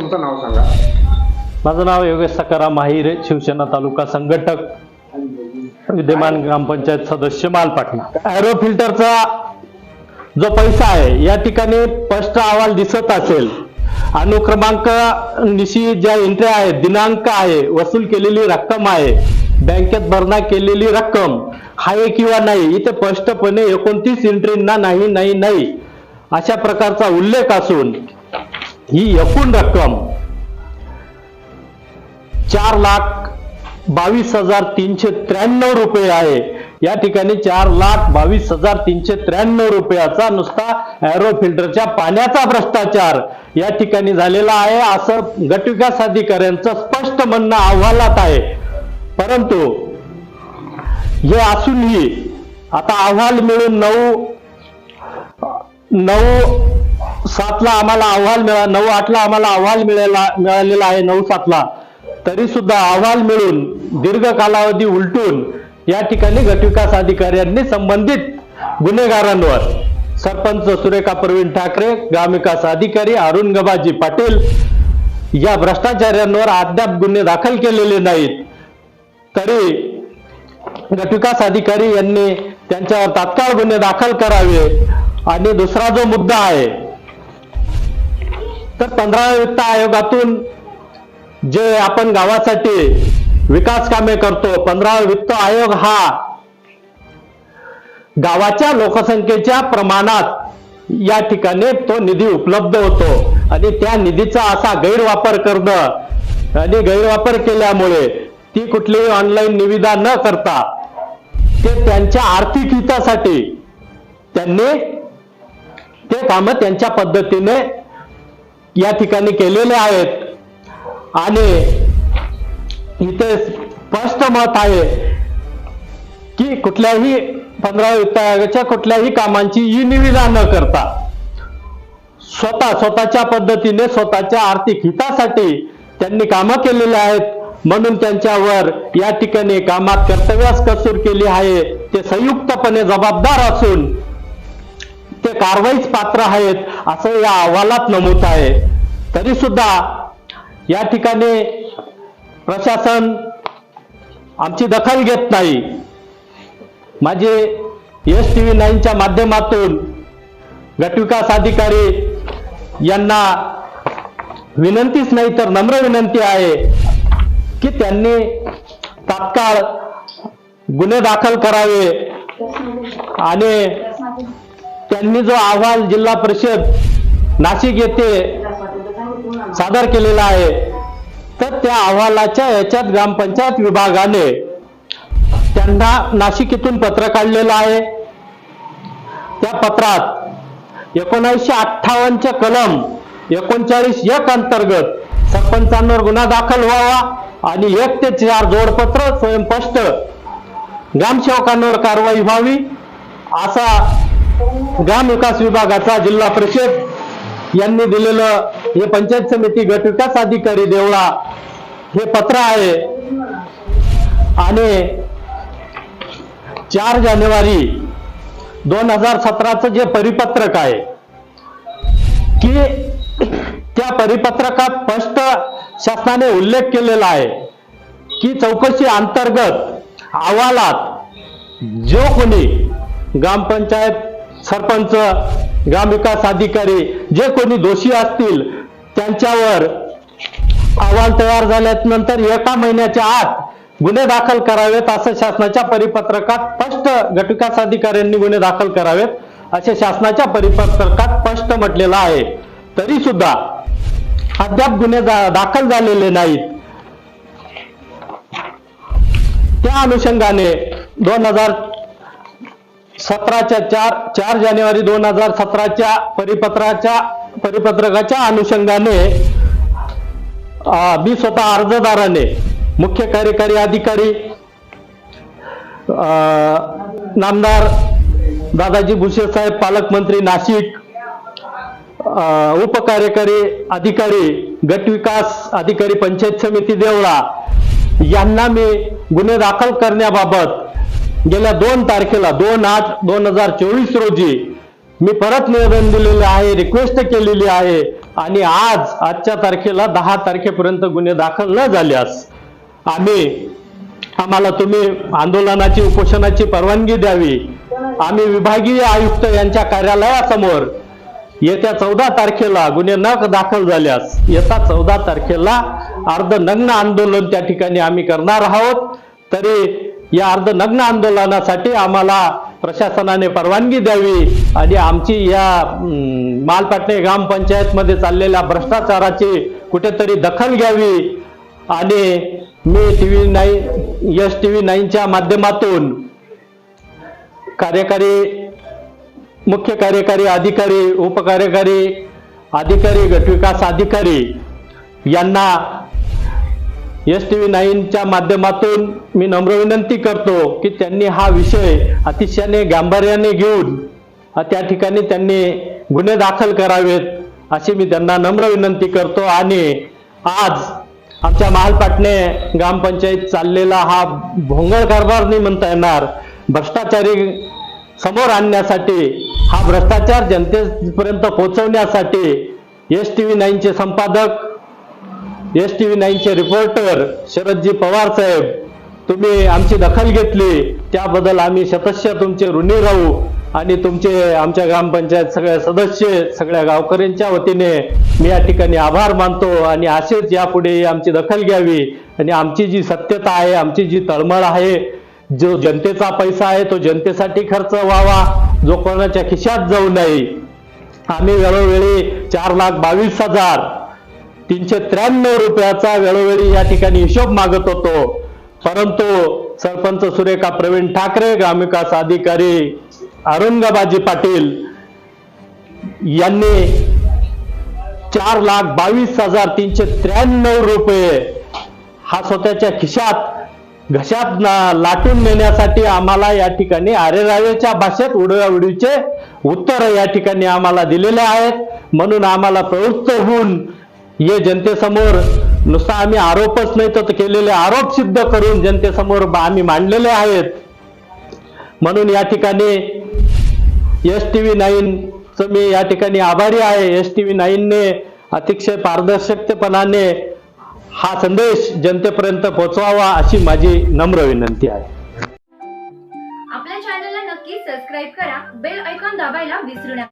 तुमचं नाव सांगा. माझं नाव योगेश सकाराम माहिरे शिवसेना तालुका संघटक विद्यमान ग्रामपंचायत सदस्य मालपाटणा अॅरो फिल्टरचा जो पैसा आहे या ठिकाणी स्पष्ट अहवाल दिसत असेल. अनुक्रमांक निशी ज्या एंट्री आहेत दिनांक आहे वसूल केलेली रक्कम आहे बँकेत भरणा केलेली रक्कम आहे किंवा नाही इथे स्पष्टपणे एकोणतीस एंट्रींना नाही नाही नाही अशा प्रकारचा उल्लेख असून ही एकूण रक्कम चार लाख बावीस हजार तीनशे त्र्याण्णव रुपये आहे. या ठिकाणी चार लाख बावीस हजार तीनशे त्र्याण्णव रुपयाचा नुसता एरो फिल्टरच्या पाण्याचा भ्रष्टाचार या ठिकाणी झालेला आहे. असं गटविकास अधिकाऱ्यांचं स्पष्ट म्हणणं अहवालात आहे. परंतु हे असूनही आता अहवाल मिळून नऊ नऊ सातला आम्हाला अहवाल मिळा नऊ आठला आम्हाला अहवाल मिळाला मिळालेला आहे नऊ सातला. तरी सुद्धा अहवाल मिळून दीर्घ कालावधी उलटून या ठिकाणी गटविकास अधिकाऱ्यांनी संबंधित गुन्हेगारांवर सरपंच सुरेखा प्रवीण ठाकरे ग्रामविकास अधिकारी अरुण गबाजी पाटील या भ्रष्टाचार्यांवर अद्याप गुन्हे दाखल केलेले नाहीत. तरी गटविकास अधिकारी यांनी त्यांच्यावर तात्काळ गुन्हे दाखल करावे. आणि दुसरा जो मुद्दा आहे तर पंधराव्या वित्त आयोगातून जे आपण गावासाठी विकास कामे करतो पंधरावा वित्त आयोग हा गावाच्या लोकसंख्येच्या प्रमाणात या ठिकाणी तो निधी उपलब्ध होतो. आणि त्या निधीचा असा गैरवापर करणं आणि गैरवापर केल्यामुळे ती कुठलीही ऑनलाईन निविदा न करता ते त्यांच्या आर्थिक हितासाठी त्यांनी ते कामं त्यांच्या पद्धतीने या ठिकाणी केलेले आहेत. आणि इथे स्पष्ट मत आहे की कुठल्याही पंधरा वित्त आयोगाच्या कुठल्याही कामांची ई निविदा न करता स्वतः स्वतःच्या पद्धतीने स्वतःच्या आर्थिक हितासाठी त्यांनी कामं केलेली आहेत. म्हणून त्यांच्यावर या ठिकाणी कामात कर्तव्यास कसूर केली आहे. ते संयुक्तपणे जबाबदार असून ते कारवाईच पात्र आहेत असं या अहवालात नमूद आहे. तरी सुद्धा या ठिकाणी प्रशासन आमची दखल घेत नाही. माझे एस टी व्ही नाईनच्या माध्यमातून गटविकास अधिकारी यांना विनंतीच नाही तर नम्र विनंती आहे की त्यांनी तात्काळ गुन्हे दाखल करावे आणि त्यांनी जो अहवाल जिल्हा परिषद नाशिक येथे सादर केलेला आहे तर त्या अहवालाच्या याच्यात ग्रामपंचायत विभागाने त्यांना नाशिक इथून पत्र काढलेलं आहे. त्या पत्रात एकोणीसशे अठ्ठावन्नच्या कलम एकोणचाळीस एक अंतर्गत सरपंचांवर गुन्हा दाखल व्हावा आणि एक ते चार जोडपत्र स्वयंस्पष्ट ग्रामसेवकांवर कारवाई व्हावी असा ग्राम विकास विभागाचा जिल्हा परिषद यांनी दिलेलं हे पंचायत समिती गटविकास अधिकारी देवळा हे पत्र आहे. आणि चार जानेवारी दोन हजार सतराचं जे परिपत्रक आहे की त्या परिपत्रकात स्पष्ट शासनाने उल्लेख केलेला आहे की चौकशी अंतर्गत अहवालात जो कोणी ग्रामपंचायत सरपंच ग्रामविकास अधिकारी जे कोणी दोषी असतील त्यांच्यावर अहवाल तयार झाल्यानंतर एका महिन्याच्या आत गुन्हे दाखल करावेत असं शासनाच्या परिपत्रकात स्पष्ट गटविकास अधिकाऱ्यांनी गुन्हे दाखल करावेत असे शासनाच्या परिपत्रकात स्पष्ट म्हटलेलं आहे. तरी सुद्धा अद्याप गुन्हे दाखल झालेले नाहीत. त्या अनुषंगाने दोन हजार सतराच्या चार चार जानेवारी दोन हजार सतराच्या परिपत्राच्या परिपत्रकाच्या अनुषंगाने मी स्वतः अर्जदाराने मुख्य कार्यकारी अधिकारी नामदार दादाजी भुसे साहेब पालकमंत्री नाशिक उपकार्यकारी अधिकारी गटविकास अधिकारी पंचायत समिती देवळा यांना मी गुन्हे दाखल करण्याबाबत गेल्या दोन तारखेला दोन आठ दोन हजार चोवीस रोजी मी परत निवेदन दिलेले आहे रिक्वेस्ट केलेली आहे. आणि आज आजच्या तारखेला दहा तारखेपर्यंत गुन्हे दाखल न झाल्यास आम्ही आम्हाला तुम्ही आंदोलनाची उपोषणाची परवानगी द्यावी. आम्ही विभागीय आयुक्त यांच्या कार्यालयासमोर येत्या चौदा तारखेला गुन्हे न दाखल झाल्यास येत्या चौदा तारखेला अर्धनग्न आंदोलन त्या ठिकाणी आम्ही करणार आहोत. तरी या अर्धनग्न आंदोलनासाठी आम्हाला प्रशासनाने परवानगी द्यावी आणि आमची या मालपाटणे ग्रामपंचायतमध्ये चाललेल्या भ्रष्टाचाराची कुठेतरी दखल घ्यावी आणि मी T V nine Yash T V नाईनच्या माध्यमातून कार्यकारी मुख्य कार्यकारी अधिकारी उपकार्यकारी अधिकारी गटविकास अधिकारी यांना एस टी व्ही नाईनच्या माध्यमातून मी नम्र विनंती करतो की त्यांनी हा विषय अतिशयाने गांभीर्याने घेऊन त्या ठिकाणी त्यांनी गुन्हे दाखल करावेत अशी मी त्यांना नम्र विनंती करतो. आणि आज आमच्या महालपाटणे ग्रामपंचायत चाललेला हा भोंगळ कारभार नाही म्हणता येणार भ्रष्टाचारी समोर आणण्यासाठी हा भ्रष्टाचार जनतेपर्यंत पोहोचवण्यासाठी एस टी व्ही नाईनचे संपादक एस टी व्ही नाईनचे रिपोर्टर शरदजी पवार साहेब तुम्ही आमची दखल घेतली. त्याबद्दल आम्ही शतस्य तुमचे ऋणी राहू आणि तुमचे आमच्या ग्रामपंचायत सगळ्या सदस्य सगळ्या गावकऱ्यांच्या वतीने मी या ठिकाणी आभार मानतो आणि असेच यापुढे आमची दखल घ्यावी. आणि आमची जी सत्यता आहे आमची जी तळमळ आहे जो जनतेचा पैसा आहे तो जनतेसाठी खर्च व्हावा जो कोणाच्या खिशात जाऊ नये. आम्ही वेळोवेळी चार लाख बावीस हजार तीनशे त्र्याण्णव रुपयाचा वेळोवेळी या ठिकाणी हिशोब मागत होतो. परंतु सरपंच सुरेखा प्रवीण ठाकरे ग्रामविकास अधिकारी औरंगाबाजी पाटील यांनी चार लाख बावीस हजार तीनशे त्र्याण्णव रुपये हा स्वतःच्या खिशात घशात लाटून नेण्यासाठी आम्हाला या ठिकाणी आरेरावेच्या भाषेत उडवाउडीचे उत्तर या ठिकाणी आम्हाला दिलेले आहेत. म्हणून आम्हाला प्रवृत्त होऊन हे जनतेसमोर नुसता आम्ही आरोपच नाही तर केलेले आरोप सिद्ध करून जनतेसमोर आम्ही मांडलेले आहेत. म्हणून या ठिकाणी एस टी व्ही नाईनचं मी या ठिकाणी आभारी आहे. एस टी व्ही नाईनने अतिशय पारदर्शकतेपणाने हा संदेश जनतेपर्यंत पोहोचवावा अशी माझी नम्र विनंती आहे. आपल्या चॅनलला नक्की सबस्क्राईब करा. बेल ऐकॉन दाबायला विसरू नका.